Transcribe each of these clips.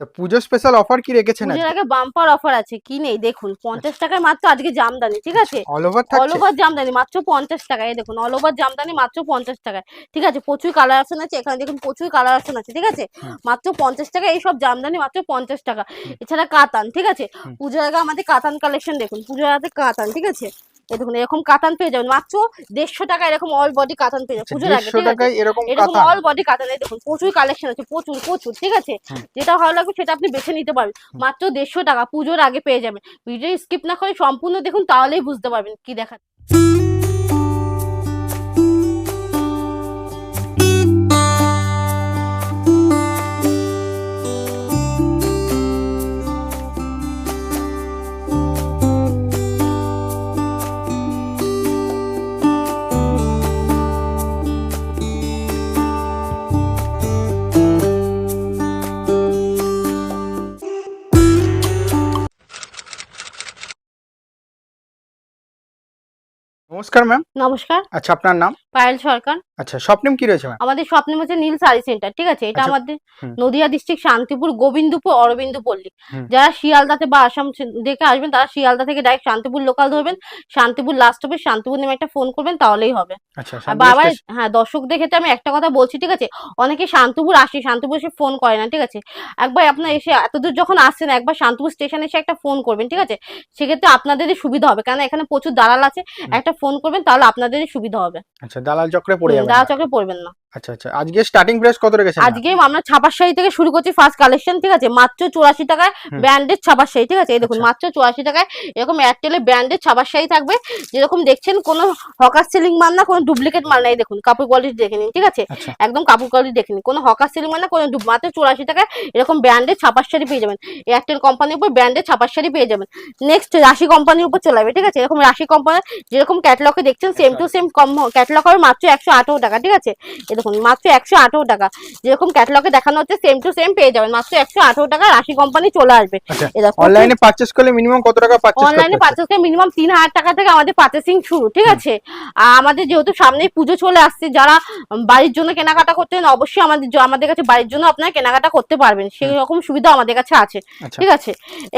তো পুজো special offer কি রেখেছেন আজকে? আগে বাম্পার অফার আছে কি নেই? দেখুন পঞ্চাশ টাকায় মাত্র আজকে জামদানি ঠিক আছে? All over all over jamdani মাত্র পঞ্চাশ টাকায় এই দেখুন অল ওভার জামদানি মাত্র পঞ্চাশ টাকায় ঠিক আছে? প্রচুর কালার অপশন আছে এখানে দেখুন প্রচুর কালার অপশন আছে ঠিক আছে? মাত্র পঞ্চাশ টাকা এই সব জামদানি মাত্র পঞ্চাশ টাকা। এছাড়া কাতান ঠিক আছে। পুজোর আগে আমাদের কাতান কালেকশন দেখুন পুজোর আগে কাতান ঠিক আছে? এই দেখুন এরকম কাতান পেয়ে যাবেন মাত্র দেড়শো টাকা এরকম অল বডি কাতান পেয়ে যাবেন পুজোর আগে এরকম অল বডি কাতান এই দেখুন প্রচুর কালেকশন আছে প্রচুর প্রচুর ঠিক আছে? যেটা ভালো লাগবে সেটা আপনি বেছে নিতে পারবেন। মাত্র দেড়শো টাকা, পুজোর আগে পেয়ে যাবেন। ভিডিও স্কিপ না করে সম্পূর্ণ দেখুন, তাহলেই বুঝতে পারবেন কি দেখা নমস্কার ম্যাম। নমস্কার। আচ্ছা আপনার নাম? পায়েল সরকার। আচ্ছা স্বপ্নিম কি রয়েছে আমাদের স্বপ্নের হচ্ছে নীল শাড়ি সেন্টার ঠিক আছে? এটা আচ্ছা, আমাদের নদিয়া ডিস্ট্রিক্ট শান্তিপুর গোবিন্দপুর অরবিন্দ পল্লী। যারা শিয়ালদাতে বা আসাম দেখে আসবেন তারা শিয়ালদা থেকে ডাইরেক্ট শান্তিপুর লোকাল ধরবেন। শান্তিপুর লাস্ট হবে শান্তিপুর নেমে একটা ফোন করবেন তাহলেই হবে। আচ্ছা আর বাবার হ্যাঁ দর্শকদের ক্ষেত্রে আমি একটা কথা বলছি ঠিক আছে? অনেকে শান্তিপুর আসে শান্তিপুর এসে ফোন করে না ঠিক আছে? একবার আপনার এসে এতদূর যখন আসছেন একবার শান্তিপুর স্টেশনে এসে একটা ফোন করবেন ঠিক আছে? সেক্ষেত্রে আপনাদেরই সুবিধা হবে কারণ এখানে প্রচুর দালাল আছে। একটা ফোন করবেন তাহলে আপনাদেরই সুবিধা হবে। আচ্ছা দালাল চক্রে পড়ে দালাল চক্রে পড়বেন না। আচ্ছা আচ্ছা। আজকে স্টার্টিং প্রাইস কত রেখেছেন? আজকে আমরা ছাপার শাড়ি থেকে শুরু করছি ফার্স্ট কালেকশন ঠিক আছে? মাত্র চুরাশি টাকায়। ব্র্যান্ডেড ছাপার শাড়ি ঠিক আছে? এই দেখুন আচ্ছা। মাত্র চুরাশি টাকায় এরকম এয়ারটেলে ব্র্যান্ডেড ছাপার শাড়ি থাকবে। যেরকম দেখছেন কোনো হকার সেলিং মাল না কোনো ডুপ্লিকেট মাল নাই দেখুন কাপড় কোয়ালিটি দেখে নিন ঠিক আছে? আচ্ছা। একদম কাপড় কোয়ালিটি দেখে নিন। কোনো হকার সেলিং মাল না কোনো মাত্র চুরাশি টাকায় এরকম ব্র্যান্ডেড ছাপার শাড়ি পেয়ে যাবেন। এয়ারটেল কোম্পানির উপর ব্র্যান্ডেড ছাপার শাড়ি পেয়ে যাবেন। নেক্সট রাশি কোম্পানির উপর চলে যাবে ঠিক আছে? এরকম রাশি কোম্পানি যেরকম ক্যাটলগে দেখছেন সেম টু সেম কম ক্যাটলগ হবে মাত্র একশো আঠারো টাকা ঠিক আছে? দেখুন মাত্র একশো আঠারো টাকা। যেরকম ক্যাটলগে দেখানো হচ্ছে সেম টু সেম পেয়ে যাবেন। মাত্র একশো আঠারো টাকা রাশি কোম্পানি চলে আসবে। আচ্ছা অনলাইনে পারচেজ করলে মিনিমাম কত টাকা অনলাইনে করতে? পার্চেস করে মিনিমাম তিন হাজার টাকা থেকে আমাদের পার্চেসিং শুরু ঠিক আছে? আর আমাদের যেহেতু সামনেই পুজো চলে আসছে যারা বাড়ির জন্য কেনাকাটা করতেন অবশ্যই আমাদের আমাদের কাছে বাড়ির জন্য আপনারা কেনাকাটা করতে পারবেন। সেই রকম সুবিধা আমাদের কাছে আছে আচ্ছা। ঠিক আছে?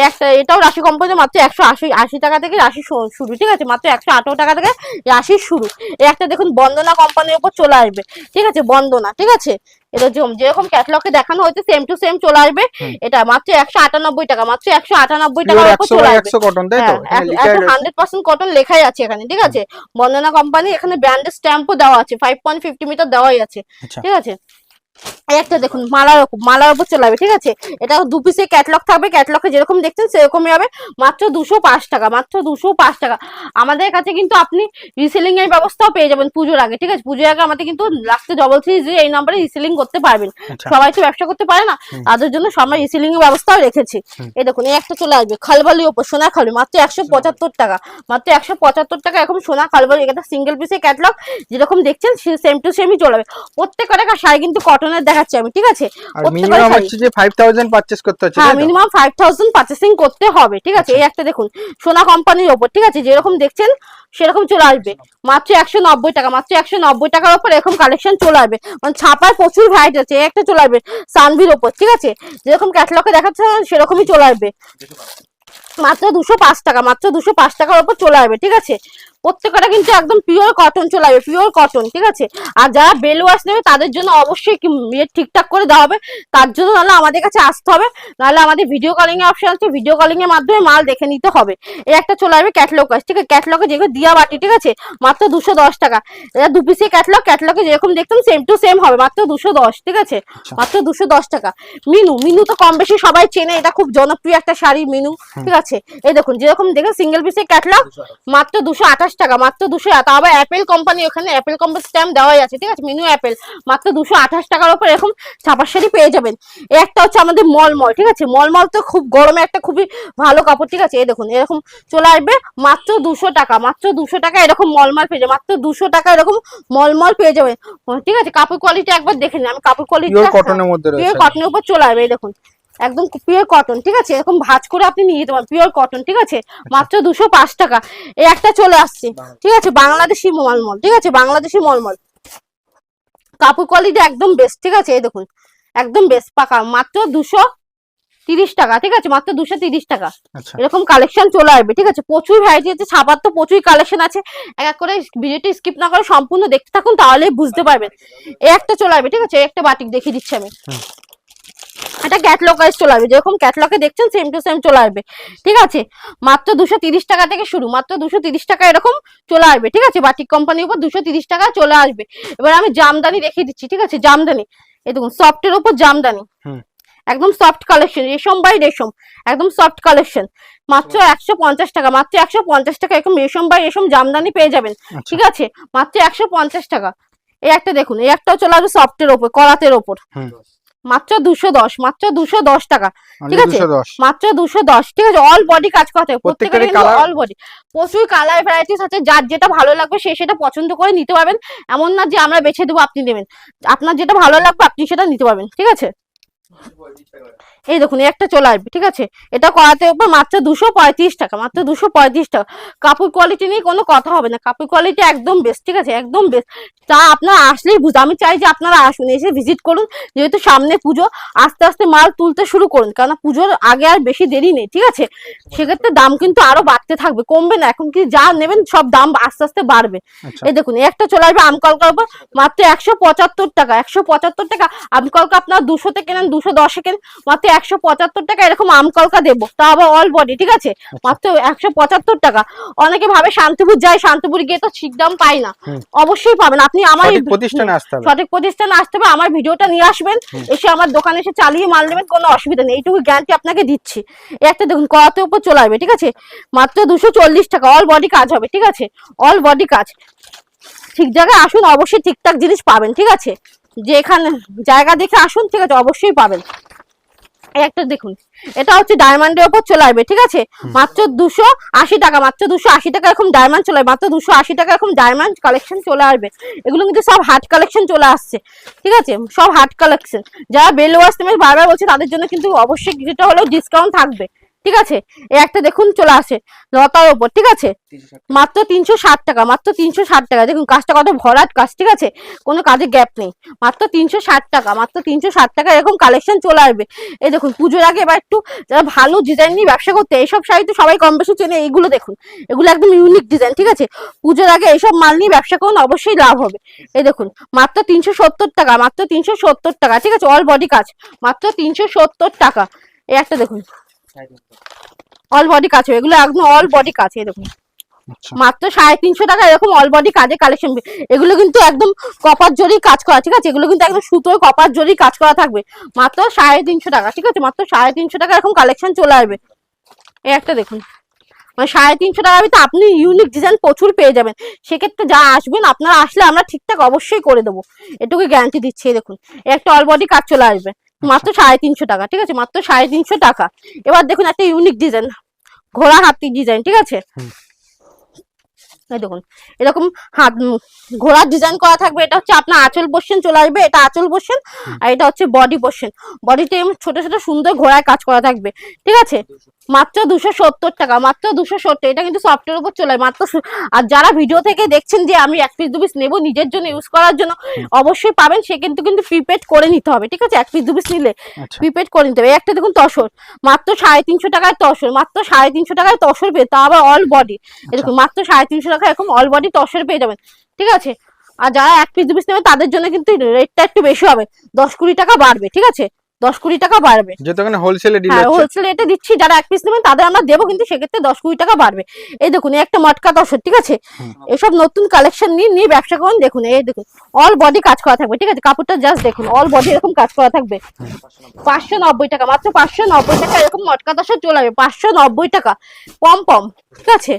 একটা এটাও রাশি কোম্পানি মাত্র একশো আশি আশি টাকা থেকে রাশি শুরু ঠিক আছে? মাত্র একশো আঠারো টাকা থেকে রাশি শুরু। একটা দেখুন বন্দনা কোম্পানির উপর চলে আসবে ঠিক আছে? বন্দনা ঠিক আছে? এটা যেরকম- যেরকম ক্যাটলগে দেখানো হয়েছে সেম টু সেম চলে আসবে। এটা মাত্র একশো আটানব্বই টাকা মাত্র একশো আটানব্বই টাকার উপর চলে আসবে। একশো কটন তাই তো? এখানে লেখাই রয়েছে। হান্ড্রেড পার্সেন্ট কটন লেখাই আছে এখানে ঠিক আছে? বন্দনা কোম্পানি এখানে ব্র্যান্ডের স্ট্যাম্পও দেওয়া আছে ফাইভ পয়েন্ট ফিফটি মিটার দেওয়াই আছে আচ্ছা। ঠিক আছে? একটা দেখুন মালার ওপর মালার ওপর চলে যাবে ঠিক আছে? এটা দু পিসে ক্যাটলগ থাকবে ক্যাটলগে যেরকম দেখছেন সেরকমই হবে। মাত্র দুশো পাঁচ টাকা মাত্র দুশো পাঁচ টাকা। আমাদের কাছে কিন্তু আপনি রিসেলিং এর ব্যবস্থাও পেয়ে যাবেন পুজোর আগে ঠিক আছে? পুজোর আগে আমাদের কিন্তু লাস্টে ডবল থ্রি জিরো এই নাম্বারে রিসেলিং করতে পারবেন। আচ্ছা। সবাই তো ব্যবসা করতে পারে না। তাদের জন্য সবাই রিসেলিং এর ব্যবস্থাও রেখেছি। এই দেখুন এই একটা চলে আসবে খালবালি ওপর সোনা খালি মাত্র একশো পঁচাত্তর টাকা। মাত্র একশো পঁচাত্তর টাকা এরকম সোনা খালবালি এটা সিঙ্গেল পিসে ক্যাটলগ যেরকম দেখছেন সেম টু সেমই চলে যাবে। প্রত্যেকটা টাকা শাড়ি কিন্তু কটনের দেখাচ্ছি আমি ঠিক আছে? মিনিমাম হচ্ছে যে ফাইভ থাউজেন্ড পারচেজ করতে হচ্ছে হ্যাঁ মিনিমাম পার্চেসিং করতে হবে ঠিক আছে? এই একটা দেখুন সোনা কোম্পানির ওপর ঠিক আছে? যেরকম দেখছেন সেরকম চলে আসবে। মাত্র একশো নব্বই টাকা মাত্র একশো নব্বই টাকার ওপর এরকম কালেকশন চলে আসবে। মানে ছাপার প্রচুর ভ্যারাইটি আছে একটা চলে আসবে সানভির ওপর ঠিক আছে? যেরকম ক্যাটলগে দেখাচ্ছে সেরকমই চলে আসবে। মাত্র দুশো পাঁচ টাকা মাত্র দুশো পাঁচ টাকার ওপর চলে আসবে ঠিক আছে? প্রত্যেকটা কিন্তু একদম পিওর কটন চলে আসবে পিওর কটন ঠিক আছে? আর যারা বেল ওয়াশ নেবে তাদের জন্য অবশ্যই কি- ইয়ে ঠিকঠাক করে দেওয়া হবে। তার জন্য নাহলে আমাদের কাছে আসতে হবে। নাহলে আমাদের ভিডিও কলিং এর অপশন আছে। ভিডিও কলিং এর মাধ্যমে মাল দেখে নিতে হবে। এই একটা চলে আসবে ক্যাটলগ আছে ঠিক আছে? ক্যাটলগে যেগুলো দিয়া বাটি ঠিক আছে? মাত্র দুশো দশ টাকা। এটা দু পিসের ক্যাটলগ ক্যাটলগে যেরকম দেখতাম সেম টু সেম হবে। মাত্র দুশো দশ ঠিক আছে? আচ্ছা। মাত্র দুশো দশ টাকা। মিনু মিনু তো কম বেশি সবাই চেনে। এটা খুব জনপ্রিয় একটা শাড়ি মিনু ঠিক আছে? এই দেখুন যেরকম দেখেন সিঙ্গেল পিসের ক্যাটলগ মাত্র দুশো আঠাশ টাকা মাত্র দুশো তা আবার অ্যাপেল কোম্পানি ওখানে অ্যাপেল কোম্পানি স্ট্যাম্প দেওয়াই আছে ঠিক আছে? মিনু অ্যাপেল মাত্র দুশো আঠাশ টাকার উপর এরকম ছাপার শাড়ি পেয়ে যাবেন। একটা হচ্ছে আমাদের মলমল ঠিক আছে? মলমল তো খুব গরমে একটা খুবই ভালো কাপড় ঠিক আছে? এই দেখুন এরকম চলে আসবে মাত্র দুশো টাকা মাত্র দুশো টাকা এরকম মলমল পেয়ে যাবে মাত্র দুশো টাকা এরকম মলমল পেয়ে যাবেন। ঠিক আছে? কাপড় কোয়ালিটি একবার দেখে নিন আমি কাপড় কোয়ালিটি কটনের মধ্যে কটনের উপর চলে আসবে এই দেখুন। একদম পিওর কটন ঠিক আছে? এরকম ভাঁজ করে আপনি নিয়ে যেতে পারেন পিওর কটন ঠিক আছে? মাত্র দুশো পাঁচ টাকা। এই একটা চলে আসছে ঠিক আছে? বাংলাদেশি মলমল ঠিক আছে? বাংলাদেশি মলমল কাপড় কোয়ালিটি একদম বেস্ট ঠিক আছে? এই দেখুন একদম বেস্ট পাকা। মাত্র দুশো তিরিশ টাকা ঠিক আছে? মাত্র দুশো তিরিশ টাকা। আচ্ছা। এরকম কালেকশন চলে আসবে ঠিক আছে? প্রচুর ভ্যারাইটি আছে ছাপার তো প্রচুর কালেকশন আছে। এক এক করে ভিডিওটি স্কিপ না করে সম্পূর্ণ দেখতে থাকুন তাহলেই বুঝতে পারবেন। এই একটা চলে আসবে ঠিক আছে? এই একটা বাটিক দেখিয়ে দিচ্ছি আমি। এটা ক্যাটলগ ওয়াইজ চলে আসবে। যেরকম ক্যাটলগে দেখছেন সেম টু সেম চলে আসবে। ঠিক আছে? মাত্র দুশো তিরিশ টাকা থেকে শুরু। মাত্র দুশো তিরিশ টাকা এরকম চলে আসবে। ঠিক আছে? বাটিক কোম্পানির উপর দুশো তিরিশ টাকা চলে আসবে। এবার আমি জামদানি দেখিয়ে দিচ্ছি। ঠিক আছে? জামদানি। এই দেখুন সফটের উপর জামদানি। একদম সফট কালেকশন রেশম বাই রেশম। একদম সফট কালেকশন মাত্র একশো পঞ্চাশ টাকা। মাত্র একশো পঞ্চাশ টাকা এরকম রেশম বাই রেশম জামদানি পেয়ে যাবেন। আচ্ছা। ঠিক আছে? মাত্র একশো পঞ্চাশ টাকা। এই একটা দেখুন এই একটাও চলে আসবে সফটের ওপর করাতের ওপর। মাত্র দুশো দশ মাত্র দুশো দশ টাকা ঠিক আছে? মাত্র দুশো দশ ঠিক আছে? অল বডি কাজ করতে থাকে প্রত্যেকের অল বডি প্রচুর কালার ভ্যারাইটিস আছে যার যেটা ভালো লাগবে সে সেটা পছন্দ করে নিতে পারবেন। এমন না যে আমরা বেছে দেবো আপনি নেবেন। আপনার যেটা ভালো লাগবে আপনি সেটা নিতে পারবেন ঠিক আছে? এই দেখুন একটা চলে আসবে ঠিক আছে? এটা করাতে উপর মাত্র দুশো পঁয়ত্রিশ টাকা মাত্র দুশো পঁয়ত্রিশ টাকা। কাপড় কোয়ালিটি নিয়ে কোনো কথা হবে না কাপড় কোয়ালিটি একদম বেস্ট ঠিক আছে? একদম বেস্ট তা আপনারা আসলেই বুঝ আমি চাই যে আপনারা আসুন এসে ভিজিট করুন যেহেতু সামনে পুজো আস্তে আস্তে মাল তুলতে শুরু করুন কারণ পুজোর আগে আর বেশি দেরি নেই ঠিক আছে? সেক্ষেত্রে দাম কিন্তু আরও বাড়তে থাকবে কমবে না এখন কি যা নেবেন সব দাম আস্তে আস্তে বাড়বে। আচ্ছা। এই দেখুন একটা চলে আসবে আমকলকার উপর মাত্র একশো পঁচাত্তর টাকা একশো পঁচাত্তর টাকা আমকলকা আপনার দুশোতে কেনেন দুশো দশে কেনেন মাত্র একশো পঁচাত্তর টাকা এরকম আমকলকা দেবো তা আবার অল বডি ঠিক আছে? মাত্র একশো পঁচাত্তর টাকা। অনেকে ভাবে শান্তিপুর যায় শান্তিপুর গিয়ে তো ঠিক দাম পাই না। অবশ্যই পাবেন। আপনি আমার প্রতিষ্ঠানে আসতে হবে। সঠিক প্রতিষ্ঠানে আসতে হবে আমার ভিডিওটা নিয়ে আসবেন। এসে আমার দোকানে এসে চালিয়ে মাল নেবেন কোনো অসুবিধা নেই। এইটুকু গ্যারান্টি আপনাকে দিচ্ছি। একটা দেখুন করাতে উপর চলে আসবে ঠিক আছে? মাত্র দুশো চল্লিশ টাকা অল বডি কাজ হবে ঠিক আছে? অল বডি কাজ। ঠিক জায়গায় আসুন অবশ্যই ঠিকঠাক জিনিস পাবেন ঠিক আছে? যে এখানে জায়গা দেখে আসুন ঠিক আছে? অবশ্যই পাবেন। একটা দেখুন এটা হচ্ছে ডায়মন্ডের ওপর চলে আসবে ঠিক আছে? মাত্র দুশো আশি টাকা মাত্র দুশো আশি টাকা এরকম ডায়মন্ড চলে আসবে মাত্র দুশো আশি টাকা এরকম ডায়মন্ড কালেকশন চলে আসবে। এগুলো কিন্তু সব হার্ট কালেকশন চলে আসছে ঠিক আছে? সব হার্ট কালেকশন যারা বেলোয়ার্স তুমি বারবার বলছে তাদের জন্য কিন্তু অবশ্যই যেটা হলেও ডিসকাউন্ট থাকবে। ঠিক আছে? এই একটা দেখুন, চলে আসে। লতার ওপর, ঠিক আছে? মাত্র তিনশো ষাট টাকা, মাত্র তিনশো ষাট টাকা। দেখুন, কাজটা কত ভরাট কাজ, ঠিক আছে? কোনো কাজে গ্যাপ নেই। মাত্র তিনশো ষাট টাকা, মাত্র তিনশো ষাট টাকা, এরকম কালেকশন চলে আসবে। এই দেখুন, পুজোর আগে এবার একটু যারা ভালো ডিজাইন নিয়ে ব্যবসা করতে, এইসব শাড়ি তো সবাই কম বেশি চেনে, এইগুলো দেখুন। এগুলো একদম ইউনিক ডিজাইন ঠিক আছে? পুজোর আগে এইসব মাল নিয়ে ব্যবসা করুন, অবশ্যই লাভ হবে। এই দেখুন, মাত্র তিনশো সত্তর টাকা, মাত্র তিনশো সত্তর টাকা, ঠিক আছে? অল বডি কাজ, মাত্র তিনশো সত্তর টাকা। এই একটা দেখুন। অল বডি কাজ হবে। এগুলো একদম অল বডি কাজ দেখুন। আচ্ছা। মাত্র সাড়ে তিনশো টাকা এরকম অল বডি কাজে কালেকশন এগুলো কিন্তু একদম কপার জরি কাজ করা ঠিক আছে? এগুলো কিন্তু একদম সুতোর কপার জরি কাজ করা থাকবে। মাত্র সাড়ে তিনশো টাকা ঠিক আছে? মাত্র সাড়ে তিনশো টাকা এরকম কালেকশন চলে আসবে। এই একটা দেখুন। মানে সাড়ে তিনশো টাকা তো আপনি ইউনিক ডিজাইন প্রচুর পেয়ে যাবেন। সেক্ষেত্রে যা আসবেন আপনারা আসলে আমরা ঠিকঠাক অবশ্যই করে দেবো। এটুকু গ্যারান্টি দিচ্ছি দেখুন। একটা অল বডি কাজ চলে আসবে। মাত্র সাড়ে তিনশো টাকা ঠিক আছে? মাত্র সাড়ে তিনশো টাকা। এবার দেখুন একটা ইউনিক ডিজাইন ঘোড়া হাতির ডিজাইন ঠিক আছে। এই দেখুন এরকম হাত ঘোড়ার ডিজাইন করা থাকবে এটা হচ্ছে আপনার আঁচল পোর্শন চলে আসবে এটা আঁচল পোর্শন আর এটা হচ্ছে বডি পোর্শন বডিতে ছোট ছোট সুন্দর ঘোড়ায় কাজ করা থাকবে ঠিক আছে? মাত্র দুশো সত্তর টাকা মাত্র দুশো সত্তর এটা কিন্তু সফটের উপর চলে মাত্র আর যারা ভিডিও থেকে দেখছেন যে আমি এক পিস দু পিস নেব নিজের জন্য ইউজ করার জন্য অবশ্যই পাবেন সে কিন্তু কিন্তু প্রিপেড করে নিতে হবে ঠিক আছে? এক পিস দু পিস নিলে আচ্ছা। প্রিপেড করে নিতে হবে। একটা দেখুন তসর মাত্র সাড়ে তিনশো টাকায় তসর মাত্র সাড়ে তিনশো টাকায় তসর পেয়ে তা আবার অল বডি এরকম মাত্র সাড়ে তিনশো টাকা এরকম অল বডি তসর পেয়ে যাবেন। ঠিক আছে? আর যারা এক পিস দু পিস নেবে তাদের জন্য কিন্তু রেটটা একটু বেশি হবে। দশ কুড়ি টাকা বাড়বে ঠিক আছে? দশ কুড়ি টাকা বাড়বে। যেহেতু এখানে হোলসেলে ডিল হ্যাঁ হোলসেল রেটে দিচ্ছি যারা এক পিস নেবেন তাদের আমরা দেবো কিন্তু সেক্ষেত্রে দশ কুড়ি টাকা বাড়বে। এই দেখুন এই একটা মটকা তসর ঠিক আছে? এসব নতুন কালেকশন নিয়ে নিয়ে ব্যবসা করুন দেখুন এই দেখুন অল বডি কাজ করা থাকবে ঠিক আছে? কাপড়টা জাস্ট দেখুন অল বডি এরকম কাজ করা থাকবে। পাঁচশো নব্বই টাকা মাত্র পাঁচশো নব্বই টাকা এরকম মটকা দশের চলে যাবে পাঁচশো নব্বই টাকা পম পম ঠিক আছে?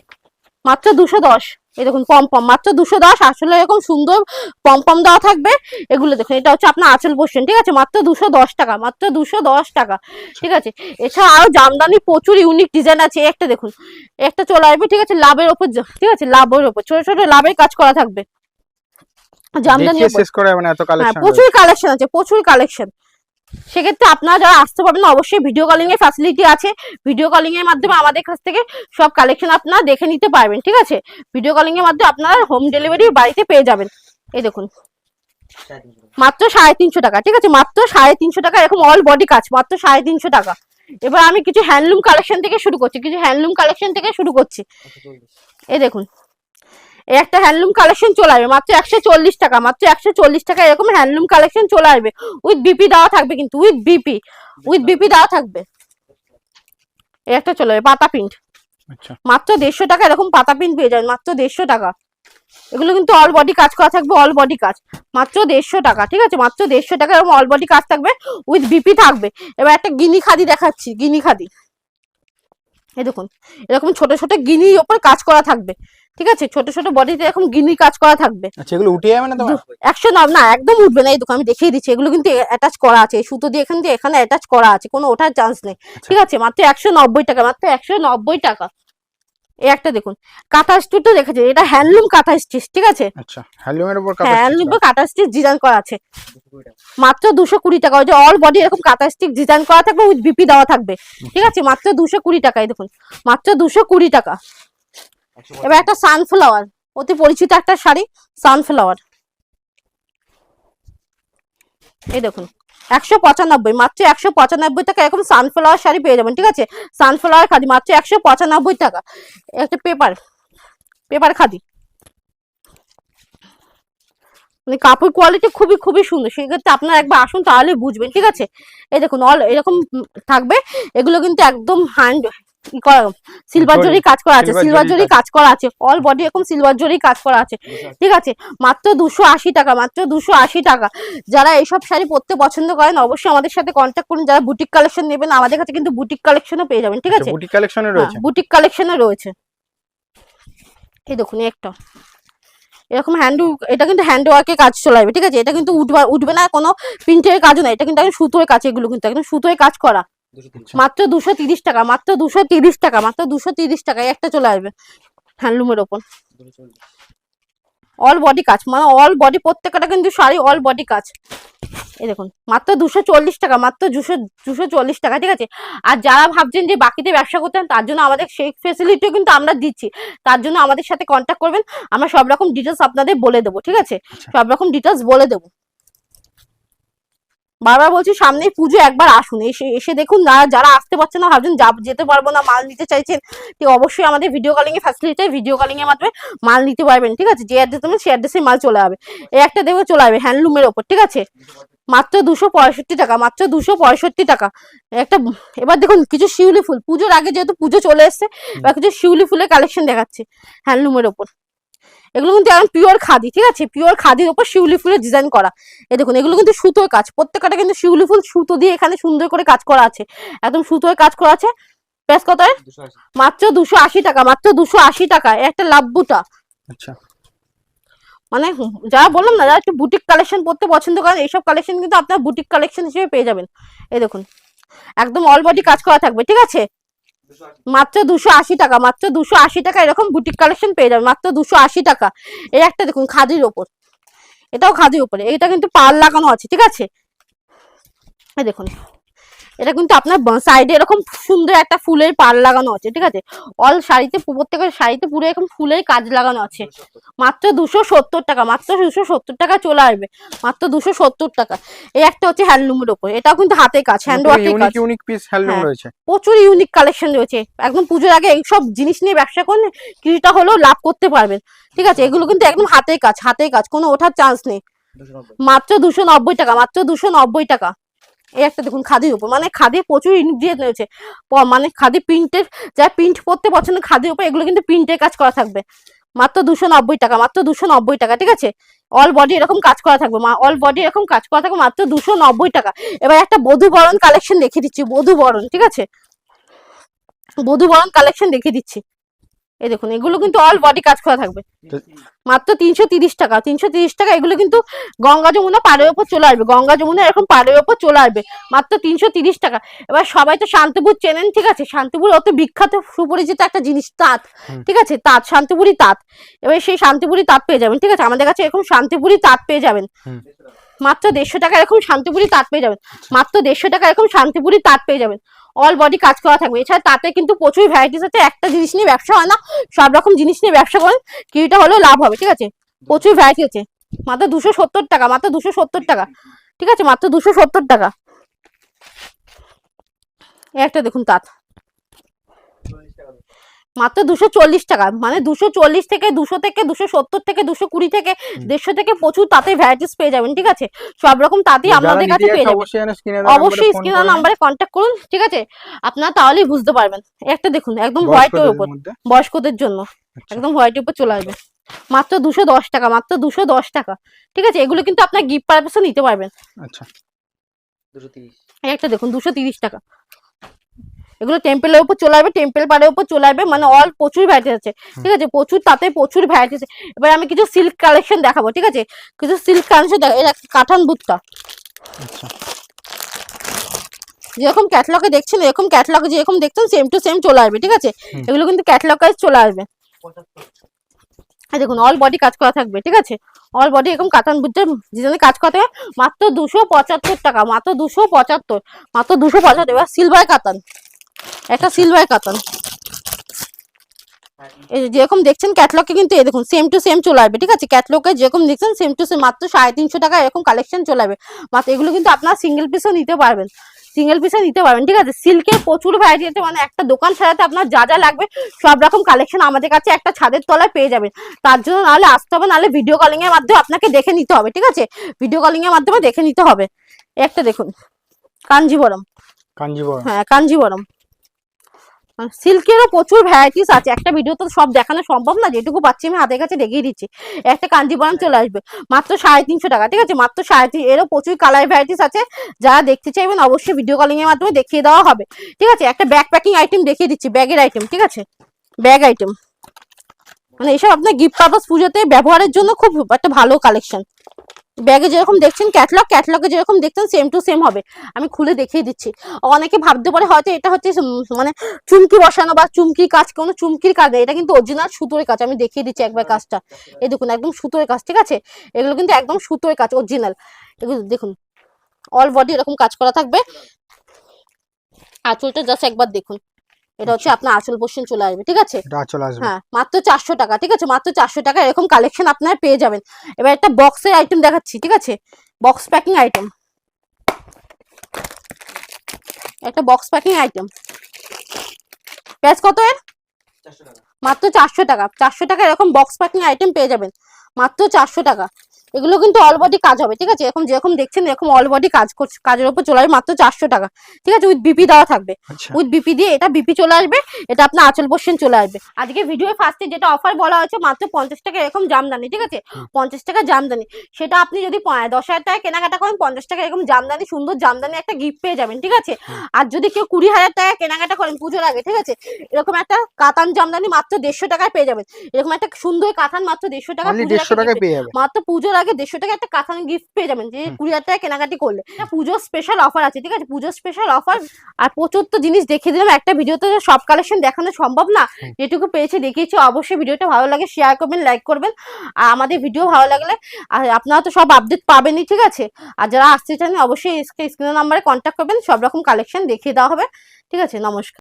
মাত্র দুশো দশ। এই দেখুন পম পম মাত্র দুশো দশ। আসলে এরকম সুন্দর পম পম দেওয়া থাকবে। এগুলো দেখুন এটা হচ্ছে আপনার আঁচল পোর্শন ঠিক আছে? মাত্র দুশো দশ টাকা মাত্র দুশো দশ টাকা ঠিক আছে? এছাড়া আরও জামদানি প্রচুর ইউনিক ডিজাইন আছে। একটা দেখুন একটা চলে আসবে ঠিক আছে? লাভের ওপর ঠিক আছে? লাভের ওপর ছোট ছোট লাভের কাজ করা থাকবে। জামদানি হ্যাঁ প্রচুর কালেকশন আছে প্রচুর কালেকশন সেক্ষেত্রে আপনারা যারা আসতে পারবেন অবশ্যই ভিডিও কলিং এর ফ্যাসিলিটি আছে। ভিডিও কলিং এর মাধ্যমে আমাদের কাছ থেকে সব কালেকশন আপনারা দেখে নিতে পারবেন, ঠিক আছে? ভিডিও কলিং এর মাধ্যমে আপনারা হোম ডেলিভারি বাড়িতে পেয়ে যাবেন। এই দেখুন। মাত্র সাড়ে তিনশো টাকা, ঠিক আছে? মাত্র সাড়ে তিনশো টাকা, এরকম অল বডি কাজ, মাত্র সাড়ে তিনশো টাকা। এবার আমি কিছু হ্যান্ডলুম কালেকশন থেকে শুরু করছি, কিছু হ্যান্ডলুম কালেকশন থেকে শুরু করছি। এই দেখুন। একটা হ্যান্ডলুম কালেকশন চলে আসবে মাত্র একশো চল্লিশ টাকা মাত্র একশো চল্লিশ টাকা এরকম হ্যান্ডলুম কালেকশন চলে আসবে। উইথ বিপি দেওয়া থাকবে কিন্তু উইথ বিপি উইথ বিপি দেওয়া থাকবে। একটা চলে যাবে পাতা প্রিন্ট আচ্ছা। মাত্র দেড়শো টাকা এরকম পাতা প্রিন্ট পেয়ে যাবেন মাত্র দেড়শো টাকা। এগুলো কিন্তু অল বডি কাজ করা থাকবে অল বডি কাজ। মাত্র দেড়শো টাকা ঠিক আছে? মাত্র দেড়শো টাকা এরকম অল বডি কাজ থাকবে উইথ বিপি থাকবে। এবার একটা গিনি খাদি দেখাচ্ছি গিনি খাদি। এই দেখুন এরকম ছোট ছোট গিনির ওপর কাজ করা থাকবে ঠিক আছে? ছোট ছোট বডিতে এরকম গিনি কাজ করা থাকবে। আচ্ছা এগুলো উঠে যাবে না তোমার? একশো না না একদম উঠবে না। এই দেখুন আমি দেখিয়ে দিচ্ছি এগুলো কিন্তু অ্যাটাচ করা আছে। সুতো দিয়ে এখান দিয়ে এখানে অ্যাটাচ করা আছে কোনো ওঠার চান্স নেই। ঠিক আছে? মাত্র একশো নব্বই টাকা মাত্র একশো নব্বই টাকা। এই একটা দেখুন কাঁথা স্টিচটা দেখেছে এটা হ্যান্ডলুম কাঁথা স্টিচ ঠিক আছে? আচ্ছা হ্যান্ডলুমের উপর কাপড় হ্যান্ডলুম কাঁথা স্টিচ ডিজাইন করা আছে। মাত্র দুশো কুড়ি টাকা ওই যে অল বডি এরকম কাঁথা স্টিচ ডিজাইন করা থাকবে উইথ বিপি দেওয়া থাকবে। ঠিক আছে মাত্র দুশো কুড়ি টাকা এই দেখুন মাত্র দুশো কুড়ি টাকা। এবার একটা সানফ্লাওয়ার অতি পরিচিত একটা শাড়ি সানফ্লাওয়ার এই দেখুন একশো পঁচানব্বই, মাত্র একশো পঁচানব্বই টাকা। এরকম সানফ্লাওয়ার শাড়ি পেয়ে যাবেন, ঠিক আছে? সানফ্লাওয়ার খাদি, মাত্র একশো পঁচানব্বই টাকা। একটা পেপার পেপার খাদি। মানে কাপড় কোয়ালিটি খুবই খুবই সুন্দর। সেক্ষেত্রে আপনারা একবার আসুন, তাহলে বুঝবেন, ঠিক আছে? এই দেখুন অল এরকম থাকবে। এগুলো কিন্তু একদম হ্যান্ড সিলভার জরি, কাজ করা আছে সিলভার জরি কাজ করা আছে অল বডি এরকম সিলভার জরি কাজ করা আছে ঠিক আছে? মাত্র দুশো আশি টাকা মাত্র দুশো আশি টাকা। যারা এইসব শাড়ি পরতে পছন্দ করেন অবশ্যই আমাদের সাথে কন্ট্যাক্ট করুন। যারা বুটিক কালেকশন নেবেন আমাদের কাছে কিন্তু বুটিক কালেকশনও পেয়ে যাবেন ঠিক আছে? বুটিক কালেকশনে রয়েছে। বুটিক কালেকশনও রয়েছে। এই দেখুন একটা। এরকম হ্যান্ড এটা কিন্তু হ্যান্ড ওয়ার্কে কাজ চলে যাবে ঠিক আছে? এটা কিন্তু উঠবে উঠবে না কোনো প্রিন্টের কাজও না এটা কিন্তু একদম সুতোর কাজ এগুলো কিন্তু একদম সুতোয় কাজ করা। মাত্র দুশো তিরিশ টাকা মাত্র দুশো তিরিশ টাকা মাত্র দুশো তিরিশ টাকা এই একটা চলে আসবে হ্যান্ডলুমের ওপর। অল বডি কাজ মানে অল বডি প্রত্যেকটা কিন্তু শাড়ি অল বডি কাজ। এই দেখুন মাত্র দুশো চল্লিশ টাকা মাত্র দুশো দুশো চল্লিশ টাকা ঠিক আছে? আর যারা ভাবছেন যে বাকিতে ব্যবসা করতেন তার জন্য আমাদের সেই ফেসিলিটিও কিন্তু আমরা দিচ্ছি। তার জন্য আমাদের সাথে কন্ট্যাক্ট করবেন আমরা সব রকম ডিটেলস আপনাদের বলে দেবো ঠিক আছে? সব রকম ডিটেলস বলে দেবো। বারবার বলছি সামনেই পুজো একবার আসুন। এসে এসে দেখুন না যারা আসতে পারছেন না, ভাবছেন যাব যেতে পারব না, মাল নিতে চাইছেন ঠিক অবশ্যই আমাদের ভিডিও কলিং এ ফ্যাসিলিটি ভিডিও কলিং এর মাধ্যমে মাল নিতে পারবেন, ঠিক আছে? যে অ্যাড্রেস দেবেন, সেই অ্যাড্রেসে মাল চলে যাবে। এই একটা দেখবে চলে যাবে হ্যান্ডলুমের ওপর, ঠিক আছে? মাত্র দুশো পঁয়ষট্টি টাকা, মাত্র দুশো পঁয়ষট্টি টাকা। একটা, এবার দেখুন, কিছু শিউলি ফুল। পুজোর আগে যেহেতু পুজো চলে এসছে, এবার কিছু শিউলি ফুলের কালেকশন দেখাচ্ছে হ্যান্ডলুমের ওপর। এগুলো কিন্তু একদম পিওর খাদি ঠিক আছে? পিওর খাদির ওপর শিউলি ফুলের ডিজাইন করা। এ দেখুন এগুলো কিন্তু সুতোর কাজ। প্রত্যেকটা কিন্তু শিউলি ফুল সুতো দিয়ে এখানে সুন্দর করে কাজ করা আছে। একদম সুতোর কাজ করা আছে। প্রাইস কত মাত্র দুশো আশি টাকা মাত্র দুশো আশি টাকা। একটা লাভবুটা আচ্ছা। মানে যারা বললাম না যারা একটু বুটিক কালেকশন পড়তে পছন্দ করেন এইসব কালেকশন কিন্তু আপনার বুটিক কালেকশন হিসেবে পেয়ে যাবেন। এই দেখুন একদম অল বডি কাজ করা থাকবে ঠিক আছে? মাত্র দুশো আশি টাকা, মাত্র দুশো আশি টাকা এরকম বুটিক কালেকশন পেয়ে যাবে মাত্র দুশো আশি টাকা। এই একটা দেখুন, খাদির ওপর। এটাও খাদির ওপরে, এটা কিন্তু পাল লাগানো আছে, ঠিক আছে? দেখুন এটা কিন্তু আপনার সাইডে এরকম সুন্দর একটা ফুলের পাল লাগানো আছে ঠিক আছে? অল শাড়িতে প্রত্যেকের শাড়িতে পুরো এরকম ফুলের কাজ লাগানো আছে। মাত্র দুশো সত্তর টাকা মাত্র দুশো সত্তর টাকা চলে আসবে মাত্র দুশো সত্তর টাকা। এই একটা হচ্ছে হ্যান্ডলুমের ওপর এটাও কিন্তু হাতে কাজ হ্যান্ড ওয়ার্কের কাজ। ইউনিক ইউনিক পিস হ্যান্ডলুম হ্যাঁ। রয়েছে। প্রচুর ইউনিক কালেকশন রয়েছে। একদম পুজোর আগে এইসব জিনিস নিয়ে ব্যবসা করলে কিছুটা হলেও লাভ করতে পারবেন ঠিক আছে? এগুলো কিন্তু একদম হাতে কাজ হাতের কাজ কোনো ওঠার চান্স নেই। মাত্র দুশো নব্বই টাকা মাত্র দুশো নব্বই টাকা। এই একটা দেখুন খাদির উপর। মানে খাদির প্রচুর ইনগ্রিডিয়েন্ট রয়েছে। মানে খাদি প্রিন্টের যারা প্রিন্ট করতে পছন্দ খাদির উপর, এগুলো কিন্তু প্রিন্টের কাজ করা থাকবে। মাত্র দুশো নব্বই টাকা, মাত্র দুশো নব্বই টাকা, ঠিক আছে? অল বডি এরকম কাজ করা থাকবে অল বডি এরকম কাজ করা থাকবে, মাত্র দুশো নব্বই টাকা। এবার একটা বধু বরণ কালেকশন দেখিয়ে দিচ্ছি বধু বরণ ঠিক আছে? বধু বরণ কালেকশন দেখিয়ে দিচ্ছি। এই দেখুন এগুলো কিন্তু অল বডি কাজ করা থাকবে। মাত্র তিনশো তিরিশ টাকা তিনশো তিরিশ টাকা এগুলো কিন্তু গঙ্গা যমুনা পাড়ের ওপর চলে আসবে। গঙ্গা যমুনা এরকম পাড়ের ওপর চলে আসবে মাত্র তিনশো তিরিশ টাকা। এবার সবাই তো শান্তিপুর চেনেন ঠিক আছে? শান্তিপুর অত বিখ্যাত সুপরিচিত একটা জিনিস তাঁত ঠিক আছে? তাঁত শান্তিপুরি তাঁত। এবার সেই শান্তিপুরি তাঁত পেয়ে যাবেন ঠিক আছে? আমাদের কাছে এরকম শান্তিপুরি তাঁত পেয়ে যাবেন। মাত্র দেড়শো টাকা এরকম শান্তিপুরি তাঁত পেয়ে যাবেন। মাত্র দেড়শো টাকা এরকম শান্তিপুরি তাঁত পেয়ে যাবেন। অল বডি কাজ করা থাকবে। এছাড়া তাতে কিন্তু প্রচুর ভ্যারাইটিস আছে। একটা জিনিস নিয়ে ব্যবসা হয় না, সব রকম জিনিস নিয়ে ব্যবসা করেন, কিছুটা হলেও লাভ হবে, ঠিক আছে? প্রচুর ভ্যারাইটি আছে। মাত্র দুশো সত্তর টাকা, মাত্র দুশো সত্তর টাকা, ঠিক আছে? মাত্র দুশো সত্তর টাকা। একটা দেখুন তাঁত। মাত্র দুশো চল্লিশ টাকা মানে দুশো চল্লিশ থেকে দুশো থেকে দুশো সত্তর থেকে দুশো কুড়ি থেকে দেড়শো থেকে প্রচুর তাতে ভ্যারাইটিস পেয়ে যাবেন ঠিক আছে? সব রকম তাঁতই আপনাদের কাছে পেয়ে যাবেন। অবশ্যই স্ক্রিনে স্ক্রিনের নাম্বারে কন্ট্যাক্ট করুন। ঠিক আছে? আপনারা তাহলেই বুঝতে পারবেন। একটা দেখুন একদম হোয়াইটের উপর বয়স্কদের জন্য। আচ্ছা। একদম হোয়াইটের উপর চলে আসবে। মাত্র দুশো দশ টাকা মাত্র দুশো দশ টাকা ঠিক আছে? এগুলো কিন্তু আপনার গিফট পারপাসে নিতে পারবেন। আচ্ছা। দুশো তিরিশ। একটা দেখুন দুশো তিরিশ টাকা। এগুলো টেম্পেলের উপর চলে আসবে টেম্পেল পাড়ের উপর চলে আসবে মানে অল প্রচুর ভ্যারাইটি আছে ঠিক আছে? প্রচুর তাতে প্রচুর ভ্যারাইটি আছে। এবার আমি কিছু সিল্ক কালেকশন দেখাবো ঠিক আছে? কিছু সিল্ক কালেকশন দেখাবো এটা কাঠান বুটটা আচ্ছা। যেরকম ক্যাটলগে দেখছেন এরকম ক্যাটলগে যেরকম দেখছেন সেম টু সেম চলে আসবে ঠিক আছে? এগুলো কিন্তু ক্যাটলগ কাজ চলে আসবে। দেখুন অল বডি কাজ করা থাকবে ঠিক আছে? অল বডি এরকম কাতান বুঝতে ডিজাইনে কাজ করা থাকবে মাত্র দুশো পঁচাত্তর টাকা মাত্র দুশো পঁচাত্তর মাত্র দুশো পঁচাত্তর এবার সিলভার কাতান একটা সিলভার কাতান এই যেরকম দেখছেন ক্যাটলগে কিন্তু এই দেখুন সেম টু সেম চলে আসবে ঠিক আছে? ক্যাটলগে যেরকম দেখছেন সেম টু সেম মাত্র সাড়ে তিনশো টাকা এরকম কালেকশন চলে আসবে। মাত্র এগুলো কিন্তু আপনারা সিঙ্গেল পিসও নিতে পারবেন। সিঙ্গেল পিসও নিতে পারবেন ঠিক আছে? সিল্কের প্রচুর ভ্যারাইটি আছে মানে একটা দোকান সাজাতে আপনার যা যা লাগবে সব রকম কালেকশন আমাদের কাছে একটা ছাদের তলায় পেয়ে যাবেন। তার জন্য নাহলে আসতে হবে নাহলে ভিডিও কলিংয়ের মাধ্যমে আপনাকে দেখে নিতে হবে ঠিক আছে? ভিডিও কলিংয়ের মাধ্যমে দেখে নিতে হবে। একটা দেখুন কাঞ্জিবরম। কাঞ্জিবরম। হ্যাঁ কাঞ্জিবরম। সিল্কেরও প্রচুর ভ্যারাইটিস আছে। একটা ভিডিও তো সব দেখানো সম্ভব না, যেটুকু পাচ্ছি আমি হাতের কাছে দেখিয়ে দিচ্ছি। একটা কাঞ্জিবরম চলে আসবে, মাত্র সাড়ে তিনশো টাকা, ঠিক আছে? মাত্র সাড়ে তিন, এরও প্রচুর কালার ভ্যারাইটিস আছে। যারা দেখতে চাইবেন, অবশ্যই ভিডিও কলিং এর মাধ্যমে দেখিয়ে দেওয়া হবে। ঠিক আছে? একটা ব্যাগ প্যাকিং আইটেম দেখিয়ে দিচ্ছি ব্যাগের আইটেম ঠিক আছে? ব্যাগ আইটেম মানে এসব আপনার গিফট পারপাস পুজোতে ব্যবহারের জন্য খুব একটা ভালো কালেকশন ব্যাগে যেরকম দেখছেন ক্যাটলগ ক্যাটলগে যেরকম দেখছেন সেম টু সেম হবে। আমি খুলে দেখিয়ে দিচ্ছি। অনেকে ভাবতে পারে হয়তো এটা হচ্ছে মানে চুমকি বসানো বা চুমকি কাজ, কোনো চুমকির কাজ নেই। এটা কিন্তু অরিজিনাল সুতোর কাজ। আমি দেখিয়ে দিচ্ছি একবার কাজটা। এই দেখুন, একদম সুতোর কাজ, ঠিক আছে? এগুলো কিন্তু একদম সুতোর কাজ অরিজিনাল এগুলো দেখুন অল বডি এরকম কাজ করা থাকবে। আঁচলটা জাস্ট একবার দেখুন। এটা হচ্ছে আপনার আঁচল পোর্শন চলে আসবে ঠিক আছে? এটা চলে আসবে। হ্যাঁ মাত্র চারশো টাকা ঠিক আছে? মাত্র চারশো টাকা এরকম কালেকশন আপনারা পেয়ে যাবেন। এবার একটা বক্সের আইটেম দেখাচ্ছি ঠিক আছে? বক্স প্যাকিং আইটেম একটা বক্স প্যাকিং আইটেম প্রাইস কত এর? চারশো টাকা। মাত্র চারশো টাকা। চারশো টাকা এরকম বক্স প্যাকিং আইটেম পেয়ে যাবেন। মাত্র চারশো টাকা। এগুলো কিন্তু অল বডি কাজ হবে ঠিক আছে? এরকম যেরকম দেখছেন এরকম অল বডি কাজ করছে কাজের উপর চলে আসবে মাত্র চারশো টাকা ঠিক আছে? উইথ বিপি দেওয়া থাকবে। আচ্ছা। উইথ বিপি দিয়ে এটা বিপি চলে আসবে এটা আপনার আচল পোর্শন চলে আসবে। আজকে ভিডিও ফার্স্টে যেটা অফার বলা হয়েছে মাত্র পঞ্চাশ টাকা এরকম জামদানি ঠিক আছে? পঞ্চাশ টাকা জামদানি। সেটা আপনি যদি দশ হাজার টাকা কেনাকাটা করেন পঞ্চাশ টাকা এরকম জামদানি সুন্দর জামদানি একটা গিফট পেয়ে যাবেন ঠিক আছে? আর যদি কেউ কুড়ি হাজার টাকা কেনাকাটা করেন পুজোর আগে ঠিক আছে? এরকম একটা কাতান জামদানি মাত্র দেড়শো টাকায় পেয়ে যাবেন। এরকম একটা সুন্দর কাতান মাত্র দেড়শো টাকা মাত্র পুজোর আগে আগে দেড়শো টাকা একটা কাঁথান গিফট পেয়ে যাবেন যে কুড়ি হাজার টাকা কেনাকাটি করলে। পুজোর স্পেশাল অফার আছে ঠিক আছে? পুজোর স্পেশাল অফার আর প্রচুর তো জিনিস দেখিয়ে দিলাম। একটা ভিডিওতে সব কালেকশন দেখানো সম্ভব না। যেটুকু পেয়েছি দেখিয়েছি অবশ্যই ভিডিওটা ভালো লাগে শেয়ার করবেন লাইক করবেন। আর আমাদের ভিডিও ভালো লাগলে আর আপনারা তো সব আপডেট পাবেনই ঠিক আছে? আর যারা আসতে চান অবশ্যই স্ক্রিন নাম্বারে কন্ট্যাক্ট করবেন সব রকম কালেকশন দেখিয়ে দেওয়া হবে। ঠিক আছে নমস্কার।